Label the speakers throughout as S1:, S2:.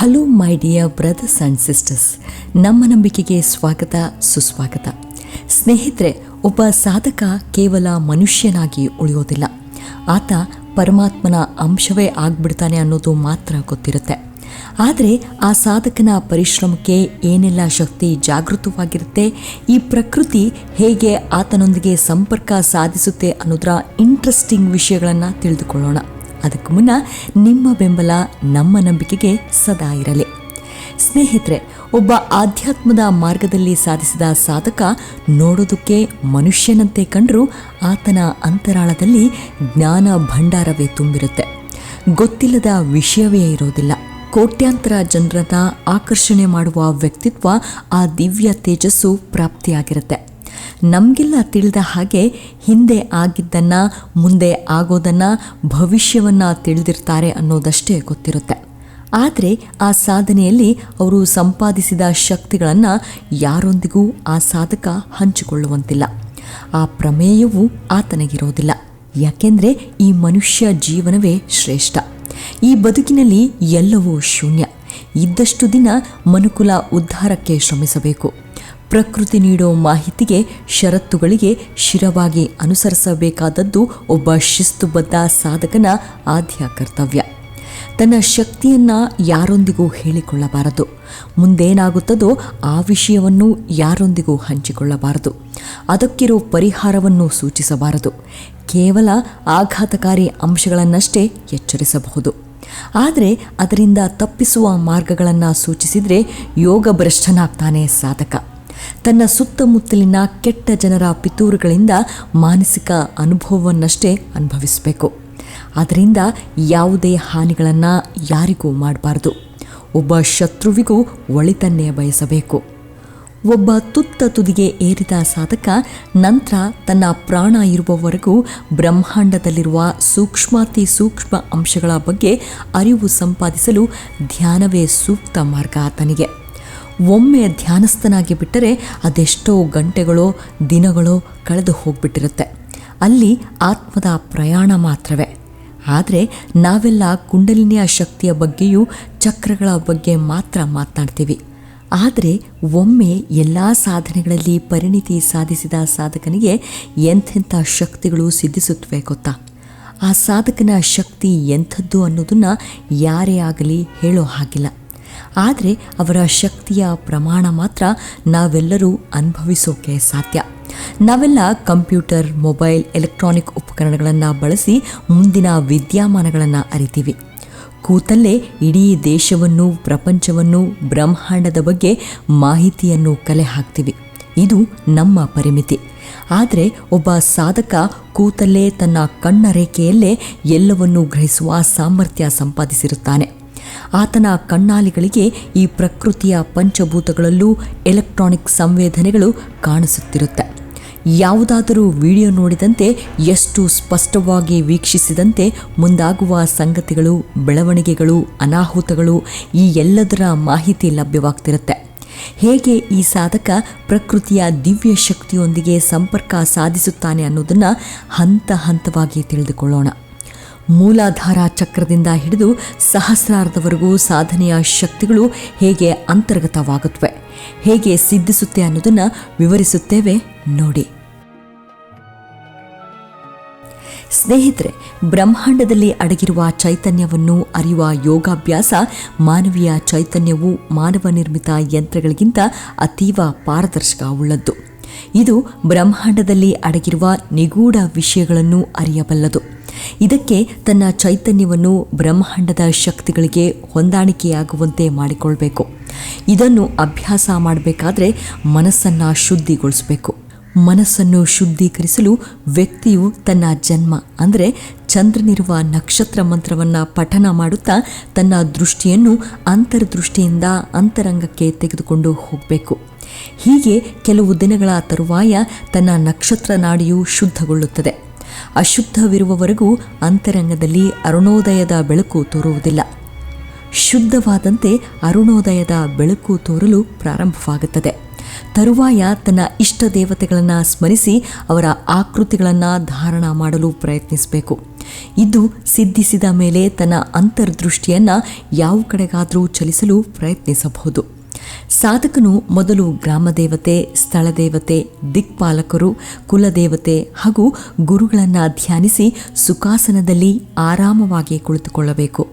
S1: Hello my dear brothers and sisters ನಮ್ಮ ನಂಬಿಕೆಗೆ ಸ್ವಾಗತ, ಸುಸ್ವಾಗತ. ಸ್ನೇಹಿತರೆ, ಒಬ್ಬ ಸಾಧಕ ಕೇವಲ ಮನುಷ್ಯನಾಗಿ ಉಳಿಯೋದಿಲ್ಲ. ಆತ ಪರಮಾತ್ಮನ ಅಂಶವೇ ಆಗ್ಬಿಡ್ತಾನೆ ಅನ್ನೋದು ಮಾತ್ರ ಗೊತ್ತಿರುತ್ತೆ. ಆದರೆ ಆ ಸಾಧಕನ ಪರಿಶ್ರಮಕ್ಕೆ ಏನೆಲ್ಲ ಶಕ್ತಿ ಜಾಗೃತವಾಗಿರುತ್ತೆ, ಈ ಪ್ರಕೃತಿ ಹೇಗೆ ಆತನೊಂದಿಗೆ ಸಂಪರ್ಕ ಸಾಧಿಸುತ್ತೆ ಅನ್ನೋದರ ಇಂಟ್ರೆಸ್ಟಿಂಗ್ ವಿಷಯಗಳನ್ನು ತಿಳಿದುಕೊಳ್ಳೋಣ. ಅದಕ್ಕೂ ಮುನ್ನ ನಿಮ್ಮ ಬೆಂಬಲ ನಮ್ಮ ನಂಬಿಕೆಗೆ ಸದಾ ಇರಲಿ. ಸ್ನೇಹಿತರೆ, ಒಬ್ಬ ಆಧ್ಯಾತ್ಮದ ಮಾರ್ಗದಲ್ಲಿ ಸಾಧಿಸಿದ ಸಾಧಕ ನೋಡೋದಕ್ಕೆ ಮನುಷ್ಯನಂತೆ ಕಂಡರೂ ಆತನ ಅಂತರಾಳದಲ್ಲಿ ಜ್ಞಾನ ಭಂಡಾರವೇ ತುಂಬಿರುತ್ತೆ. ಗೊತ್ತಿಲ್ಲದ ವಿಷಯವೇ ಇರೋದಿಲ್ಲ. ಕೋಟ್ಯಾಂತರ ಜನರನ್ನ ಆಕರ್ಷಣೆ ಮಾಡುವ ವ್ಯಕ್ತಿತ್ವ ಆ ದಿವ್ಯ ತೇಜಸ್ಸು ಪ್ರಾಪ್ತಿಯಾಗಿರುತ್ತೆ. ನಮಗೆಲ್ಲ ತಿಳಿದ ಹಾಗೆ ಹಿಂದೆ ಆಗಿದ್ದನ್ನು, ಮುಂದೆ ಆಗೋದನ್ನು, ಭವಿಷ್ಯವನ್ನು ತಿಳಿದಿರ್ತಾರೆ ಅನ್ನೋದಷ್ಟೇ ಗೊತ್ತಿರುತ್ತೆ. ಆದರೆ ಆ ಸಾಧನೆಯಲ್ಲಿ ಅವರು ಸಂಪಾದಿಸಿದ ಶಕ್ತಿಗಳನ್ನು ಯಾರೊಂದಿಗೂ ಆ ಸಾಧಕ ಹಂಚಿಕೊಳ್ಳುವಂತಿಲ್ಲ. ಆ ಪ್ರಮೇಯವೂ ಆತನಿಗಿರೋದಿಲ್ಲ. ಯಾಕೆಂದರೆ ಈ ಮನುಷ್ಯ ಜೀವನವೇ ಶ್ರೇಷ್ಠ. ಈ ಬದುಕಿನಲ್ಲಿ ಎಲ್ಲವೂ ಶೂನ್ಯ. ಇದ್ದಷ್ಟು ದಿನ ಮನುಕುಲ ಉದ್ಧಾರಕ್ಕೆ ಶ್ರಮಿಸಬೇಕು. ಪ್ರಕೃತಿ ನೀಡೋ ಮಾಹಿತಿಗೆ ಷರತ್ತುಗಳಿಗೆ ಶಿರವಾಗಿ ಅನುಸರಿಸಬೇಕಾದದ್ದು ಒಬ್ಬ ಶಿಸ್ತುಬದ್ಧ ಸಾಧಕನ ಆದ್ಯ ಕರ್ತವ್ಯ. ತನ್ನ ಶಕ್ತಿಯನ್ನು ಯಾರೊಂದಿಗೂ ಹೇಳಿಕೊಳ್ಳಬಾರದು. ಮುಂದೇನಾಗುತ್ತದೋ ಆ ವಿಷಯವನ್ನು ಯಾರೊಂದಿಗೂ ಹಂಚಿಕೊಳ್ಳಬಾರದು. ಅದಕ್ಕಿರೋ ಪರಿಹಾರವನ್ನು ಸೂಚಿಸಬಾರದು. ಕೇವಲ ಆಘಾತಕಾರಿ ಅಂಶಗಳನ್ನಷ್ಟೇ ಎಚ್ಚರಿಸಬಹುದು. ಆದರೆ ಅದರಿಂದ ತಪ್ಪಿಸುವ ಮಾರ್ಗಗಳನ್ನು ಸೂಚಿಸಿದರೆ ಯೋಗ ಭ್ರಷ್ಟನಾಗ್ತಾನೆ ಸಾಧಕ. ತನ್ನ ಸುತ್ತಮುತ್ತಲಿನ ಕೆಟ್ಟ ಜನರ ಪಿತೂರುಗಳಿಂದ ಮಾನಸಿಕ ಅನುಭವವನ್ನಷ್ಟೇ ಅನುಭವಿಸಬೇಕು. ಅದರಿಂದ ಯಾವುದೇ ಹಾನಿಗಳನ್ನು ಯಾರಿಗೂ ಮಾಡಬಾರ್ದು. ಒಬ್ಬ ಶತ್ರುವಿಗೂ ಒಳಿತನ್ನೇ ಬಯಸಬೇಕು. ಒಬ್ಬ ತುತ್ತ ತುದಿಗೆ ಏರಿದ ಸಾಧಕ ನಂತರ ತನ್ನ ಪ್ರಾಣ ಇರುವವರೆಗೂ ಬ್ರಹ್ಮಾಂಡದಲ್ಲಿರುವ ಸೂಕ್ಷ್ಮಾತಿ ಸೂಕ್ಷ್ಮ ಅಂಶಗಳ ಬಗ್ಗೆ ಅರಿವು ಸಂಪಾದಿಸಲು ಧ್ಯಾನವೇ ಸೂಕ್ತ ಮಾರ್ಗ ಆತನಿಗೆ. ಒಮ್ಮೆ ಧ್ಯಾನಸ್ಥನಾಗಿ ಬಿಟ್ಟರೆ ಅದೆಷ್ಟೋ ಗಂಟೆಗಳೋ ದಿನಗಳೋ ಕಳೆದು ಹೋಗ್ಬಿಟ್ಟಿರುತ್ತೆ. ಅಲ್ಲಿ ಆತ್ಮದ ಪ್ರಯಾಣ ಮಾತ್ರವೇ. ಆದರೆ ನಾವೆಲ್ಲ ಕುಂಡಲಿನಿಯ ಶಕ್ತಿಯ ಬಗ್ಗೆಯೂ ಚಕ್ರಗಳ ಬಗ್ಗೆ ಮಾತ್ರ ಮಾತನಾಡ್ತೀವಿ. ಆದರೆ ಒಮ್ಮೆ ಎಲ್ಲ ಸಾಧನೆಗಳಲ್ಲಿ ಪರಿಣಿತಿ ಸಾಧಿಸಿದ ಸಾಧಕನಿಗೆ ಎಂಥೆಂಥ ಶಕ್ತಿಗಳು ಸಿದ್ಧಿಸುತ್ತವೆ ಗೊತ್ತಾ? ಆ ಸಾಧಕನ ಶಕ್ತಿ ಎಂಥದ್ದು ಅನ್ನೋದನ್ನು ಯಾರೇ ಆಗಲಿ ಹೇಳೋ ಹಾಗಿಲ್ಲ. ಆದರೆ ಅವರ ಶಕ್ತಿಯ ಪ್ರಮಾಣ ಮಾತ್ರ ನಾವೆಲ್ಲರೂ ಅನುಭವಿಸೋಕೆ ಸಾಧ್ಯ. ನಾವೆಲ್ಲ ಕಂಪ್ಯೂಟರ್, ಮೊಬೈಲ್, ಎಲೆಕ್ಟ್ರಾನಿಕ್ ಉಪಕರಣಗಳನ್ನು ಬಳಸಿ ಮುಂದಿನ ವಿದ್ಯಮಾನಗಳನ್ನು ಅರಿತೀವಿ. ಕೂತಲ್ಲೇ ಇಡೀ ದೇಶವನ್ನು, ಪ್ರಪಂಚವನ್ನು, ಬ್ರಹ್ಮಾಂಡದ ಬಗ್ಗೆ ಮಾಹಿತಿಯನ್ನು ಕಲೆ ಹಾಕ್ತೀವಿ. ಇದು ನಮ್ಮ ಪರಿಮಿತಿ. ಆದರೆ ಒಬ್ಬ ಸಾಧಕ ಕೂತಲ್ಲೇ ತನ್ನ ಕಣ್ಣ ರೇಖೆಯಲ್ಲೇ ಎಲ್ಲವನ್ನೂ ಗ್ರಹಿಸುವ ಸಾಮರ್ಥ್ಯ ಸಂಪಾದಿಸಿರುತ್ತಾನೆ. ಆತನ ಕಣ್ಣಾಲಿಗಳಿಗೆ ಈ ಪ್ರಕೃತಿಯ ಪಂಚಭೂತಗಳಲ್ಲೂ ಎಲೆಕ್ಟ್ರಾನಿಕ್ ಸಂವೇದನೆಗಳು ಕಾಣಿಸುತ್ತಿರುತ್ತೆ. ಯಾವುದಾದರೂ ವಿಡಿಯೋ ನೋಡಿದಂತೆ ಎಷ್ಟು ಸ್ಪಷ್ಟವಾಗಿ ವೀಕ್ಷಿಸಿದಂತೆ ಮುಂದಾಗುವ ಸಂಗತಿಗಳು, ಬೆಳವಣಿಗೆಗಳು, ಅನಾಹುತಗಳು ಈ ಎಲ್ಲದರ ಮಾಹಿತಿ ಲಭ್ಯವಾಗ್ತಿರುತ್ತೆ. ಹೇಗೆ ಈ ಸಾಧಕ ಪ್ರಕೃತಿಯ ದಿವ್ಯ ಶಕ್ತಿಯೊಂದಿಗೆ ಸಂಪರ್ಕ ಸಾಧಿಸುತ್ತಾನೆ ಅನ್ನೋದನ್ನು ಹಂತ ಹಂತವಾಗಿ ತಿಳಿದುಕೊಳ್ಳೋಣ. ಮೂಲಾಧಾರ ಚಕ್ರದಿಂದ ಹಿಡಿದು ಸಹಸ್ರಾರ್ಧವರೆಗೂ ಸಾಧನೆಯ ಶಕ್ತಿಗಳು ಹೇಗೆ ಅಂತರ್ಗತವಾಗುತ್ತವೆ, ಹೇಗೆ ಸಿದ್ಧಿಸುತ್ತೆ ಅನ್ನೋದನ್ನು ವಿವರಿಸುತ್ತೇವೆ ನೋಡಿ. ಸ್ನೇಹಿತರೆ, ಬ್ರಹ್ಮಾಂಡದಲ್ಲಿ ಅಡಗಿರುವ ಚೈತನ್ಯವನ್ನು ಅರಿಯುವ ಯೋಗಾಭ್ಯಾಸ ಮಾನವೀಯ ಚೈತನ್ಯವು ಮಾನವ ನಿರ್ಮಿತ ಯಂತ್ರಗಳಿಗಿಂತ ಅತೀವ ಪಾರದರ್ಶಕ ಉಳ್ಳದ್ದು ಇದು ಬ್ರಹ್ಮಾಂಡದಲ್ಲಿ ಅಡಗಿರುವ ನಿಗೂಢ ವಿಷಯಗಳನ್ನು ಅರಿಯಬಲ್ಲದು. ಇದಕ್ಕೆ ತನ್ನ ಚೈತನ್ಯವನ್ನು ಬ್ರಹ್ಮಾಂಡದ ಶಕ್ತಿಗಳಿಗೆ ಹೊಂದಾಣಿಕೆಯಾಗುವಂತೆ ಮಾಡಿಕೊಳ್ಬೇಕು. ಇದನ್ನು ಅಭ್ಯಾಸ ಮಾಡಬೇಕಾದ್ರೆ ಮನಸ್ಸನ್ನು ಶುದ್ಧಿಗೊಳಿಸಬೇಕು. ಮನಸ್ಸನ್ನು ಶುದ್ಧೀಕರಿಸಲು ವ್ಯಕ್ತಿಯು ತನ್ನ ಜನ್ಮ, ಅಂದರೆ ಚಂದ್ರನಿರುವ ನಕ್ಷತ್ರ ಮಂತ್ರವನ್ನು ಪಠನ ಮಾಡುತ್ತಾ ತನ್ನ ದೃಷ್ಟಿಯನ್ನು ಅಂತರ್ದೃಷ್ಟಿಯಿಂದ ಅಂತರಂಗಕ್ಕೆ ತೆಗೆದುಕೊಂಡು ಹೋಗಬೇಕು. ಹೀಗೆ ಕೆಲವು ದಿನಗಳ ತರುವಾಯ ತನ್ನ ನಕ್ಷತ್ರ ನಾಡಿಯು ಶುದ್ಧಗೊಳ್ಳುತ್ತದೆ. ಅಶುದ್ಧವಿರುವವರೆಗೂ ಅಂತರಂಗದಲ್ಲಿ ಅರುಣೋದಯದ ಬೆಳಕು ತೋರುವುದಿಲ್ಲ. ಶುದ್ಧವಾದಂತೆ ಅರುಣೋದಯದ ಬೆಳಕು ತೋರಲು ಪ್ರಾರಂಭವಾಗುತ್ತದೆ. ತರುವಾಯ ತನ್ನ ಇಷ್ಟ ದೇವತೆಗಳನ್ನು ಸ್ಮರಿಸಿ ಅವರ ಆಕೃತಿಗಳನ್ನು ಧಾರಣ ಮಾಡಲು ಪ್ರಯತ್ನಿಸಬೇಕು. ಇದು ಸಿದ್ಧಿಸಿದ ಮೇಲೆ ತನ್ನ ಅಂತರ್ದೃಷ್ಟಿಯನ್ನು ಯಾವ ಕಡೆಗಾದರೂ ಚಲಿಸಲು ಪ್ರಯತ್ನಿಸಬಹುದು. ಸಾಧಕನು ಮೊದಲು ಗ್ರಾಮದೇವತೆ, ಸ್ಥಳದೇವತೆ, ದಿಕ್ಪಾಲಕರು, ಕುಲದೇವತೆ ಹಾಗೂ ಗುರುಗಳನ್ನು ಧ್ಯಾನಿಸಿ ಸುಖಾಸನದಲ್ಲಿ ಆರಾಮವಾಗಿ ಕುಳಿತುಕೊಳ್ಳಬೇಕು.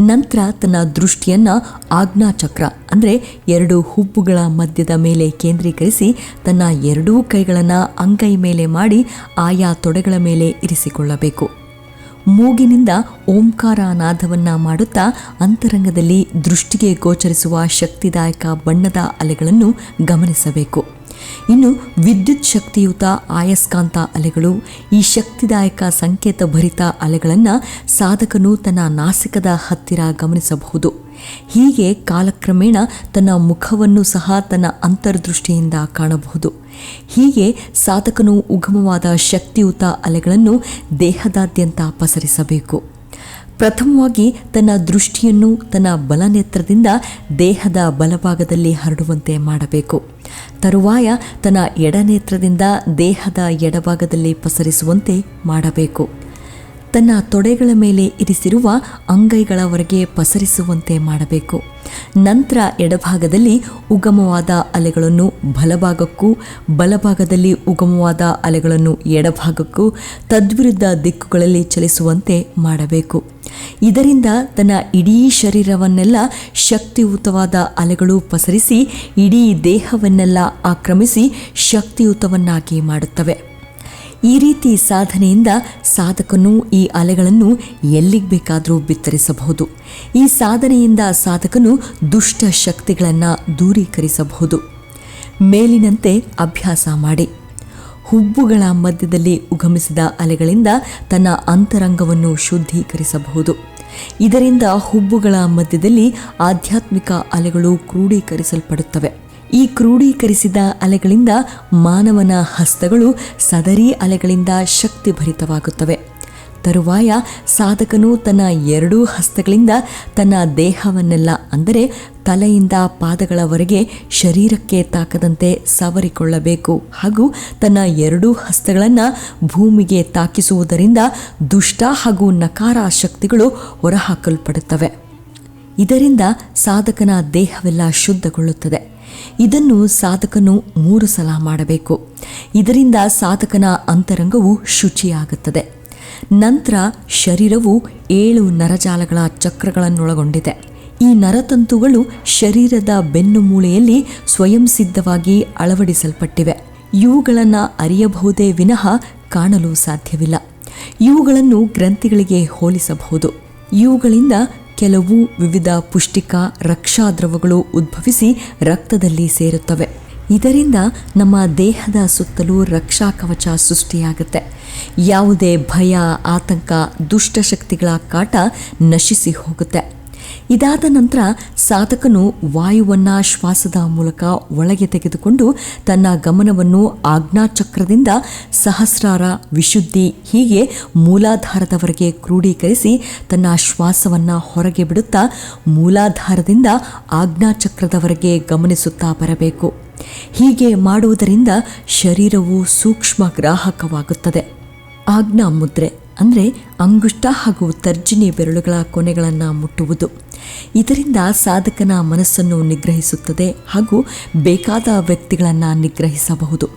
S1: ನಂತರ ತನ್ನ ದೃಷ್ಟಿಯನ್ನು ಆಜ್ಞಾಚಕ್ರ ಅಂದರೆ ಎರಡು ಹುಬ್ಬುಗಳ ಮಧ್ಯದ ಮೇಲೆ ಕೇಂದ್ರೀಕರಿಸಿ ತನ್ನ ಎರಡೂ ಕೈಗಳನ್ನು ಅಂಗೈ ಮೇಲೆ ಮಾಡಿ ಆಯಾ ತೊಡೆಗಳ ಮೇಲೆ ಇರಿಸಿಕೊಳ್ಳಬೇಕು. ಮೂಗಿನಿಂದ ಓಂಕಾರ ನಾದವನ್ನು ಮಾಡುತ್ತಾ ಅಂತರಂಗದಲ್ಲಿ ದೃಷ್ಟಿಗೆ ಗೋಚರಿಸುವ ಶಕ್ತಿದಾಯಕ ಬಣ್ಣದ ಅಲೆಗಳನ್ನು ಗಮನಿಸಬೇಕು. ಇನ್ನು ವಿದ್ಯುತ್ ಶಕ್ತಿಯುತ ಆಯಸ್ಕಾಂತ ಅಲೆಗಳು, ಈ ಶಕ್ತಿದಾಯಕ ಸಂಕೇತ ಭರಿತ ಅಲೆಗಳನ್ನು ಸಾಧಕನು ತನ್ನ ನಾಸಿಕದ ಹತ್ತಿರ ಗಮನಿಸಬಹುದು. ಹೀಗೆ ಕಾಲಕ್ರಮೇಣ ತನ್ನ ಮುಖವನ್ನು ಸಹ ತನ್ನ ಅಂತರ್ದೃಷ್ಟಿಯಿಂದ ಕಾಣಬಹುದು. ಹೀಗೆ ಸಾಧಕನು ಉಗಮವಾದ ಶಕ್ತಿಯುತ ಅಲೆಗಳನ್ನು ದೇಹದಾದ್ಯಂತ ಪಸರಿಸಬೇಕು. ಪ್ರಥಮವಾಗಿ ತನ್ನ ದೃಷ್ಟಿಯನ್ನು ತನ್ನ ಬಲನೇತ್ರದಿಂದ ದೇಹದ ಬಲಭಾಗದಲ್ಲಿ ಹರಡುವಂತೆ ಮಾಡಬೇಕು. ತರುವಾಯ ತನ್ನ ಎಡನೇತ್ರದಿಂದ ದೇಹದ ಎಡಭಾಗದಲ್ಲಿ ಪಸರಿಸುವಂತೆ ಮಾಡಬೇಕು. ತನ್ನ ತೊಡೆಗಳ ಮೇಲೆ ಇರಿಸಿರುವ ಅಂಗೈಗಳವರೆಗೆ ಪಸರಿಸುವಂತೆ ಮಾಡಬೇಕು. ನಂತರ ಎಡಭಾಗದಲ್ಲಿ ಉಗಮವಾದ ಅಲೆಗಳನ್ನು ಬಲಭಾಗಕ್ಕೂ, ಬಲಭಾಗದಲ್ಲಿ ಉಗಮವಾದ ಅಲೆಗಳನ್ನು ಎಡಭಾಗಕ್ಕೂ, ತದ್ವಿರುದ್ಧ ದಿಕ್ಕುಗಳಲ್ಲಿ ಚಲಿಸುವಂತೆ ಮಾಡಬೇಕು. ಇದರಿಂದ ತನ್ನ ಇಡೀ ಶರೀರವನ್ನೆಲ್ಲ ಶಕ್ತಿಯುತವಾದ ಅಲೆಗಳು ಪಸರಿಸಿ, ಇಡೀ ದೇಹವನ್ನೆಲ್ಲ ಆಕ್ರಮಿಸಿ ಶಕ್ತಿಯುತವನ್ನಾಗಿ ಮಾಡುತ್ತವೆ. ಈ ರೀತಿ ಸಾಧನೆಯಿಂದ ಸಾಧಕನು ಈ ಅಲೆಗಳನ್ನು ಎಲ್ಲಿಗೆ ಬೇಕಾದರೂ ಬಿತ್ತರಿಸಬಹುದು. ಈ ಸಾಧನೆಯಿಂದ ಸಾಧಕನು ದುಷ್ಟ ಶಕ್ತಿಗಳನ್ನು ದೂರೀಕರಿಸಬಹುದು. ಮೇಲಿನಂತೆ ಅಭ್ಯಾಸ ಮಾಡಿ. ಹುಬ್ಬುಗಳ ಮಧ್ಯದಲ್ಲಿ ಉಗಮಿಸಿದ ಅಲೆಗಳಿಂದ ತನ್ನ ಅಂತರಂಗವನ್ನು ಶುದ್ಧೀಕರಿಸಬಹುದು. ಇದರಿಂದ ಹುಬ್ಬುಗಳ ಮಧ್ಯದಲ್ಲಿ ಆಧ್ಯಾತ್ಮಿಕ ಅಲೆಗಳು ಕ್ರೋಢೀಕರಿಸಲ್ಪಡುತ್ತವೆ ಈ ಕ್ರೋಢೀಕರಿಸಿದ ಅಲೆಗಳಿಂದ ಮಾನವನ ಹಸ್ತಗಳು ಸದರಿ ಅಲೆಗಳಿಂದ ಶಕ್ತಿಭರಿತವಾಗುತ್ತವೆ. ತರುವಾಯ ಸಾಧಕನು ತನ್ನ ಎರಡೂ ಹಸ್ತಗಳಿಂದ ತನ್ನ ದೇಹವನ್ನೆಲ್ಲ, ಅಂದರೆ ತಲೆಯಿಂದ ಪಾದಗಳವರೆಗೆ ಶರೀರಕ್ಕೆ ತಾಕದಂತೆ ಸವರಿಕೊಳ್ಳಬೇಕು ಹಾಗೂ ತನ್ನ ಎರಡೂ ಹಸ್ತಗಳನ್ನು ಭೂಮಿಗೆ ತಾಕಿಸುವುದರಿಂದ ದುಷ್ಟ ಹಾಗೂ ನಕಾರ ಶಕ್ತಿಗಳು ಹೊರಹಾಕಲ್ಪಡುತ್ತವೆ. ಇದರಿಂದ ಸಾಧಕನ ದೇಹವೆಲ್ಲ ಶುದ್ಧಗೊಳ್ಳುತ್ತದೆ. ಇದನ್ನು ಸಾಧಕನು ಮೂರು ಸಲ ಮಾಡಬೇಕು. ಇದರಿಂದ ಸಾಧಕನ ಅಂತರಂಗವು ಶುಚಿಯಾಗುತ್ತದೆ. ನಂತರ ಶರೀರವು ಏಳು ನರಜಾಲಗಳ ಚಕ್ರಗಳನ್ನೊಳಗೊಂಡಿದೆ. ಈ ನರತಂತುಗಳು ಶರೀರದ ಬೆನ್ನು ಮೂಳೆಯಲ್ಲಿ ಸ್ವಯಂ ಸಿದ್ಧವಾಗಿ ಅಳವಡಿಸಲ್ಪಟ್ಟಿವೆ. ಇವುಗಳನ್ನು ಅರಿಯಬಹುದೇ ವಿನಃ ಕಾಣಲು ಸಾಧ್ಯವಿಲ್ಲ. ಇವುಗಳನ್ನು ಗ್ರಂಥಿಗಳಿಗೆ ಹೋಲಿಸಬಹುದು. ಇವುಗಳಿಂದ ಕೆಲವು ವಿವಿಧ ಪುಷ್ಟಿಕ ರಕ್ಷಾದ್ರವಗಳು ಉದ್ಭವಿಸಿ ರಕ್ತದಲ್ಲಿ ಸೇರುತ್ತವೆ. ಇದರಿಂದ ನಮ್ಮ ದೇಹದ ಸುತ್ತಲೂ ರಕ್ಷಾ ಕವಚ ಸೃಷ್ಟಿಯಾಗುತ್ತೆ. ಯಾವುದೇ ಭಯ, ಆತಂಕ ದುಷ್ಟಶಕ್ತಿಗಳ ಕಾಟ ನಶಿಸಿ ಹೋಗುತ್ತೆ. ಇದಾದ ನಂತರ ಸಾಧಕನು ವಾಯುವನ್ನು ಶ್ವಾಸದ ಮೂಲಕ ಒಳಗೆ ತೆಗೆದುಕೊಂಡು ತನ್ನ ಗಮನವನ್ನು ಆಜ್ಞಾಚಕ್ರದಿಂದ ಸಹಸ್ರಾರ ವಿಶುದ್ಧಿ ಹೀಗೆ ಮೂಲಾಧಾರದವರೆಗೆ ಕ್ರೋಢೀಕರಿಸಿ ತನ್ನ ಶ್ವಾಸವನ್ನು ಹೊರಗೆ ಬಿಡುತ್ತಾ ಮೂಲಾಧಾರದಿಂದ ಆಜ್ಞಾಚಕ್ರದವರೆಗೆ ಗಮನಿಸುತ್ತಾ ಬರಬೇಕು. ಹೀಗೆ ಮಾಡುವುದರಿಂದ ಶರೀರವು ಸೂಕ್ಷ್ಮ ಗ್ರಾಹಕವಾಗುತ್ತದೆ ಆಜ್ಞಾ ಮುದ್ರೆ ಅಂದರೆ ಅಂಗುಷ್ಟ ಹಾಗೂ ತರ್ಜಿನಿ ಬೆರಳುಗಳ ಕೊನೆಗಳನ್ನು ಮುಟ್ಟುವುದು. ಇದರಿಂದ ಸಾಧಕನ ಮನಸ್ಸನ್ನು ನಿಗ್ರಹಿಸುತ್ತದೆ ಹಾಗೂ ಬೇಕಾದ ವ್ಯಕ್ತಿಗಳನ್ನು ನಿಗ್ರಹಿಸಬಹುದು.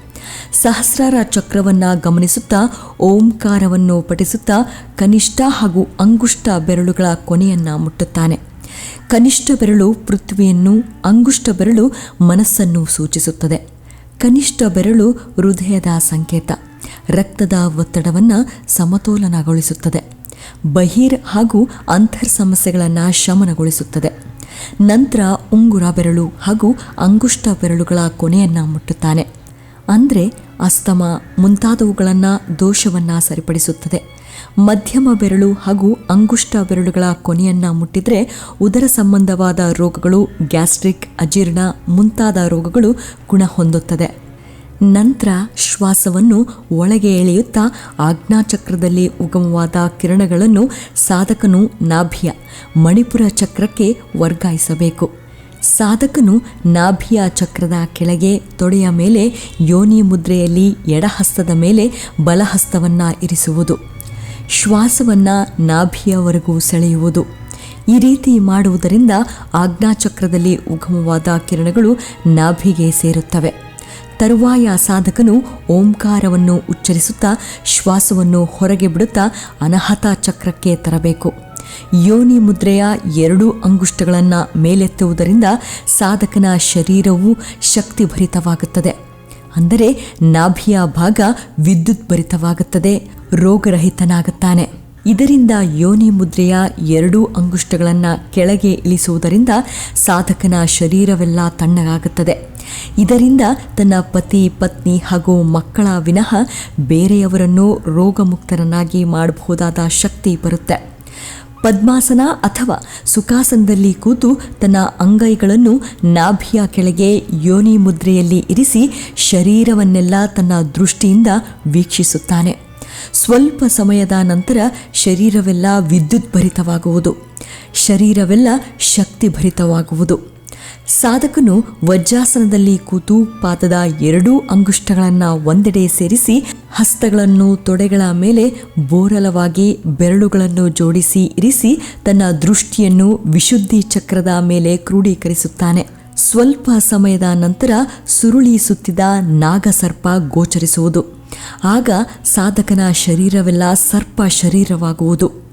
S1: ಸಹಸ್ರಾರ ಚಕ್ರವನ್ನು ಗಮನಿಸುತ್ತಾ ಓಂಕಾರವನ್ನು ಪಠಿಸುತ್ತಾ ಕನಿಷ್ಠ ಹಾಗೂ ಅಂಗುಷ್ಟ ಬೆರಳುಗಳ ಕೊನೆಯನ್ನು ಮುಟ್ಟುತ್ತಾನೆ. ಕನಿಷ್ಠ ಬೆರಳು ಪೃಥ್ವಿಯನ್ನು, ಅಂಗುಷ್ಟ ಬೆರಳು ಮನಸ್ಸನ್ನು ಸೂಚಿಸುತ್ತದೆ. ಕನಿಷ್ಠ ಬೆರಳು ಹೃದಯದ ಸಂಕೇತ. ರಕ್ತದ ಒತ್ತಡವನ್ನು ಸಮತೋಲನಗೊಳಿಸುತ್ತದೆ. ಬಹಿರ್ ಹಾಗೂ ಅಂತರ್ ಸಮಸ್ಯೆಗಳನ್ನು ಶಮನಗೊಳಿಸುತ್ತದೆ. ನಂತರ ಉಂಗುರ ಬೆರಳು ಹಾಗೂ ಅಂಗುಷ್ಟ ಬೆರಳುಗಳ ಕೊನೆಯನ್ನು ಮುಟ್ಟುತ್ತಾನೆ. ಅಂದರೆ ಅಸ್ತಮ ಮುಂತಾದವುಗಳನ್ನು ದೋಷವನ್ನು ಸರಿಪಡಿಸುತ್ತದೆ. ಮಧ್ಯಮ ಬೆರಳು ಹಾಗೂ ಅಂಗುಷ್ಟ ಬೆರಳುಗಳ ಕೊನೆಯನ್ನು ಮುಟ್ಟಿದರೆ ಉದರ ಸಂಬಂಧವಾದ ರೋಗಗಳು, ಗ್ಯಾಸ್ಟ್ರಿಕ್ ಅಜೀರ್ಣ ಮುಂತಾದ ರೋಗಗಳು ಗುಣ ಹೊಂದುತ್ತದೆ. ನಂತರ ಶ್ವಾಸವನ್ನು ಒಳಗೆ ಎಳೆಯುತ್ತಾ ಆಜ್ಞಾಚಕ್ರದಲ್ಲಿ ಉಗಮವಾದ ಕಿರಣಗಳನ್ನು ಸಾಧಕನು ನಾಭಿಯ, ಮಣಿಪುರ ಚಕ್ರಕ್ಕೆ ವರ್ಗಾಯಿಸಬೇಕು. ಸಾಧಕನು ನಾಭಿಯ ಚಕ್ರದ ಕೆಳಗೆ ತೊಡೆಯ ಮೇಲೆ ಯೋನಿ ಮುದ್ರೆಯಲ್ಲಿ ಎಡಹಸ್ತದ ಮೇಲೆ ಬಲಹಸ್ತವನ್ನು ಇರಿಸುವುದು. ಶ್ವಾಸವನ್ನು ನಾಭಿಯವರೆಗೂ ಸೆಳೆಯುವುದು. ಈ ರೀತಿ ಮಾಡುವುದರಿಂದ ಆಜ್ಞಾಚಕ್ರದಲ್ಲಿ ಉಗಮವಾದ ಕಿರಣಗಳು ನಾಭಿಗೆ ಸೇರುತ್ತವೆ. ತರುವಾಯ ಸಾಧಕನು ಓಂಕಾರವನ್ನು ಉಚ್ಚರಿಸುತ್ತಾ ಶ್ವಾಸವನ್ನು ಹೊರಗೆ ಬಿಡುತ್ತಾ ಅನಹತ ಚಕ್ರಕ್ಕೆ ತರಬೇಕು. ಯೋನಿ ಮುದ್ರೆಯ ಎರಡೂ ಅಂಗುಷ್ಟಗಳನ್ನು ಮೇಲೆತ್ತುವುದರಿಂದ ಸಾಧಕನ ಶರೀರವು ಶಕ್ತಿಭರಿತವಾಗುತ್ತದೆ. ಅಂದರೆ ನಾಭಿಯ ಭಾಗ ವಿದ್ಯುತ್ ಭರಿತವಾಗುತ್ತದೆ ರೋಗರಹಿತನಾಗುತ್ತಾನೆ. ಇದರಿಂದ ಯೋನಿ ಮುದ್ರೆಯ ಎರಡೂ ಅಂಗುಷ್ಟಗಳನ್ನು ಕೆಳಗೆ ಇಳಿಸುವುದರಿಂದ ಸಾಧಕನ ಶರೀರವೆಲ್ಲ ತಣ್ಣಗಾಗುತ್ತದೆ. ಇದರಿಂದ ತನ್ನ ಪತಿ, ಪತ್ನಿ ಹಾಗೂ ಮಕ್ಕಳ ವಿನಃ ಬೇರೆಯವರನ್ನು ರೋಗಮುಕ್ತರನ್ನಾಗಿ ಮಾಡಬಹುದಾದ ಶಕ್ತಿ ಬರುತ್ತೆ. ಪದ್ಮಾಸನ ಅಥವಾ ಸುಖಾಸನದಲ್ಲಿ ಕೂತು ತನ್ನ ಅಂಗೈಗಳನ್ನು ನಾಭಿಯ ಕೆಳಗೆ ಯೋನಿ ಮುದ್ರೆಯಲ್ಲಿ ಇರಿಸಿ ಶರೀರವನ್ನೆಲ್ಲ ತನ್ನ ದೃಷ್ಟಿಯಿಂದ ವೀಕ್ಷಿಸುತ್ತಾನೆ. ಸ್ವಲ್ಪ ಸಮಯದ ನಂತರ ಶರೀರವೆಲ್ಲ ವಿದ್ಯುತ್ ಭರಿತವಾಗುವುದು ಶರೀರವೆಲ್ಲ ಶಕ್ತಿಭರಿತವಾಗುವುದು. ಸಾಧಕನು ವಜ್ರಾಸನದಲ್ಲಿ ಕೂತು ಪಾದದ ಎರಡೂ ಅಂಗುಷ್ಟಗಳನ್ನು ಒಂದೆಡೆ ಸೇರಿಸಿ ಹಸ್ತಗಳನ್ನು ತೊಡೆಗಳ ಮೇಲೆ ಬೋರಲವಾಗಿ ಬೆರಳುಗಳನ್ನು ಜೋಡಿಸಿ ಇರಿಸಿ ತನ್ನ ದೃಷ್ಟಿಯನ್ನು ವಿಶುದ್ಧಿ ಚಕ್ರದ ಮೇಲೆ ಕ್ರೋಢೀಕರಿಸುತ್ತಾನೆ ಸ್ವಲ್ಪ ಸಮಯದ ನಂತರ ಸುರುಳಿ ಸುತ್ತಿದ ನಾಗಸರ್ಪ ಗೋಚರಿಸುವುದು. ಆಗ ಸಾಧಕನ ಶರೀರವೆಲ್ಲ ಸರ್ಪ ಶರೀರವಾಗುವುದು.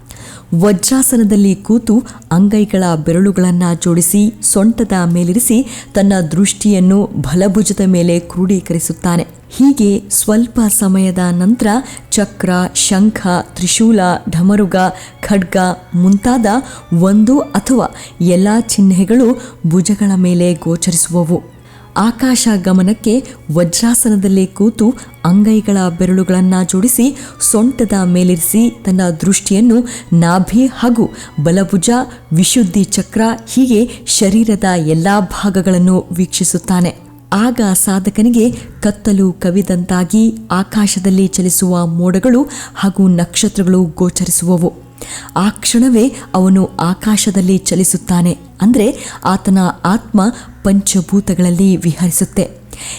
S1: ವಜ್ರಾಸನದಲ್ಲಿ ಕೂತು ಅಂಗೈಗಳ ಬೆರಳುಗಳನ್ನು ಜೋಡಿಸಿ ಸೊಂಟದ ಮೇಲಿರಿಸಿ ತನ್ನ ದೃಷ್ಟಿಯನ್ನು ಬಲಭುಜದ ಮೇಲೆ ಕ್ರೋಢೀಕರಿಸುತ್ತಾನೆ ಹೀಗೆ ಸ್ವಲ್ಪ ಸಮಯದ ನಂತರ ಚಕ್ರ, ಶಂಖ, ತ್ರಿಶೂಲ ಢಮರುಗ ಖಡ್ಗ ಮುಂತಾದ ಒಂದು ಅಥವಾ ಎಲ್ಲ ಚಿಹ್ನೆಗಳು ಭುಜಗಳ ಮೇಲೆ ಗೋಚರಿಸುವವು. ಆಕಾಶ ಗಮನಕ್ಕೆ ವಜ್ರಾಸನದಲ್ಲೇ ಕೂತು ಅಂಗೈಗಳ ಬೆರಳುಗಳನ್ನು ಜೋಡಿಸಿ ಸೊಂಟದ ಮೇಲಿರಿಸಿ ತನ್ನ ದೃಷ್ಟಿಯನ್ನು ನಾಭಿ ಹಾಗೂ ಬಲಭುಜ, ವಿಶುದ್ಧಿ ಚಕ್ರ ಹೀಗೆ ಶರೀರದ ಎಲ್ಲ ಭಾಗಗಳನ್ನು ವೀಕ್ಷಿಸುತ್ತಾನೆ. ಆಗ ಸಾಧಕನಿಗೆ ಕತ್ತಲು ಕವಿದಂತಾಗಿ ಆಕಾಶದಲ್ಲಿ ಚಲಿಸುವ ಮೋಡಗಳು ಹಾಗೂ ನಕ್ಷತ್ರಗಳು ಗೋಚರಿಸುವವು. ಆ ಕ್ಷಣವೇ ಅವನು ಆಕಾಶದಲ್ಲಿ ಚಲಿಸುತ್ತಾನೆ. ಅಂದರೆ ಆತನ ಆತ್ಮ ಪಂಚಭೂತಗಳಲ್ಲಿ ವಿಹರಿಸುತ್ತೆ.